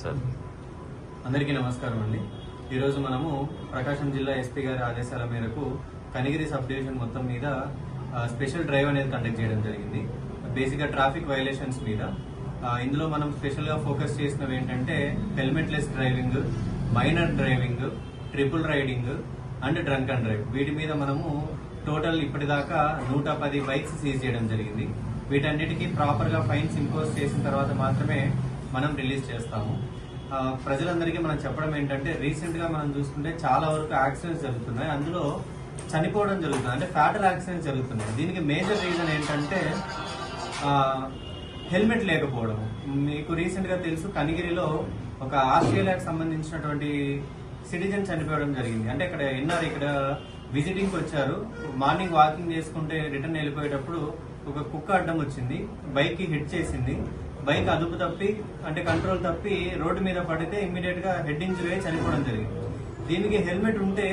Sir. అందరికీ నమస్కారం అండి. ఈరోజు మనము ప్రకాశం జిల్లా ఎస్పీ గారి ఆదేశాల మేరకు కనిగిరి సబ్ డివిజన్ మొత్తం మీద స్పెషల్ డ్రైవ్ అనేది కండక్ట్ చేయడం జరిగింది. బేసిక్గా ట్రాఫిక్ వైలేషన్స్ మీద. ఇందులో మనం స్పెషల్గా ఫోకస్ చేసినవి ఏంటంటే helmetless driving minor driving triple riding and drunk and drive. వీటి మీద మనము టోటల్ ఇప్పటిదాకా నూట పది బైక్స్ సీజ్ చేయడం జరిగింది. వీటన్నిటికీ ప్రాపర్గా ఫైన్స్ ఇంపోజ్ చేసిన తర్వాత మాత్రమే మనం రిలీజ్ చేస్తాము. ప్రజలందరికీ మనం చెప్పడం ఏంటంటే రీసెంట్గా మనం చూసుకుంటే చాలా వరకు యాక్సిడెంట్స్ జరుగుతున్నాయి. అందులో చనిపోవడం జరుగుతుంది. అంటే ఫ్యాటల్ యాక్సిడెంట్స్ జరుగుతున్నాయి. దీనికి మేజర్ రీజన్ ఏంటంటే హెల్మెట్ లేకపోవడం. మీకు రీసెంట్గా తెలుసు కనిగిరిలో ఒక ఆస్ట్రేలియాకి సంబంధించినటువంటి సిటిజన్ చనిపోవడం జరిగింది. అంటే ఇక్కడ ఎన్ఆర్ ఇక్కడ విజిటింగ్కి వచ్చారు. మార్నింగ్ వాకింగ్ చేసుకుంటే రిటర్న్ వెళ్ళిపోయేటప్పుడు ఒక కుక్క అడ్డం వచ్చింది. బైక్కి హిట్ చేసింది. బైక్ అదుపు తప్పి అంటే కంట్రోల్ తప్పి రోడ్డు మీద పడితే ఇమ్మీడియట్గా హెడ్ ఇంజరీ అయి చనిపోవడం జరిగింది. దీనికి హెల్మెట్ ఉంటే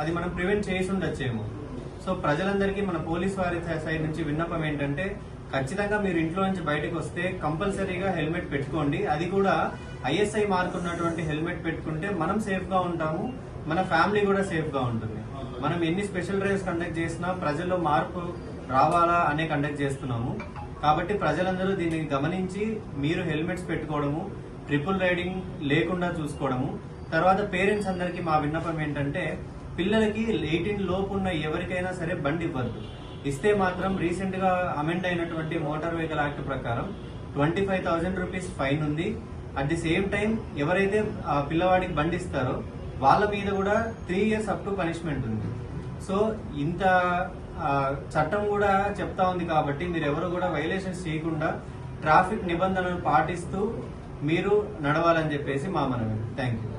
అది మనం ప్రివెంట్ చేసి ఉండొచ్చేమో. సో ప్రజలందరికీ మన పోలీస్ వారి సైడ్ నుంచి విన్నపం ఏంటంటే ఖచ్చితంగా మీరు ఇంట్లో నుంచి బయటకు వస్తే కంపల్సరీగా హెల్మెట్ పెట్టుకోండి. అది కూడా ఐఎస్ఐ మార్క్ ఉన్నటువంటి హెల్మెట్ పెట్టుకుంటే మనం సేఫ్గా ఉంటాము మన ఫ్యామిలీ కూడా సేఫ్గా ఉంటుంది. మనం ఎన్ని స్పెషల్ డ్రైవ్స్ కండక్ట్ చేసినా ప్రజల్లో మార్పు రావాలా అనే కండక్ట్ చేస్తున్నాము. కాబట్టి ప్రజలందరూ దీన్ని గమనించి మీరు హెల్మెట్స్ పెట్టుకోవడము ట్రిపుల్ రైడింగ్ లేకుండా చూసుకోవడము. తర్వాత పేరెంట్స్ అందరికీ మా విన్నపం ఏంటంటే పిల్లలకి ఎయిటీన్ లోపు ఉన్న ఎవరికైనా సరే బండి ఇవ్వద్దు. ఇస్తే మాత్రం రీసెంట్గా అమెండ్ అయినటువంటి మోటార్ వెహికల్ యాక్ట్ ప్రకారం twenty five thousand rupees fine ఉంది. అట్ ది సేమ్ టైం ఎవరైతే ఆ పిల్లవాడికి బండి ఇస్తారో వాళ్ళ మీద కూడా three years up to punishment ఉంది. సో ఇంత చట్టం కూడా చెప్తా ఉంది కాబట్టి మీరు ఎవరు కూడా వైలేషన్స్ చేయకుండా ట్రాఫిక్ నిబంధనలు పాటిస్తూ మీరు నడవాలని చెప్పేసి మా మనవి. Thank you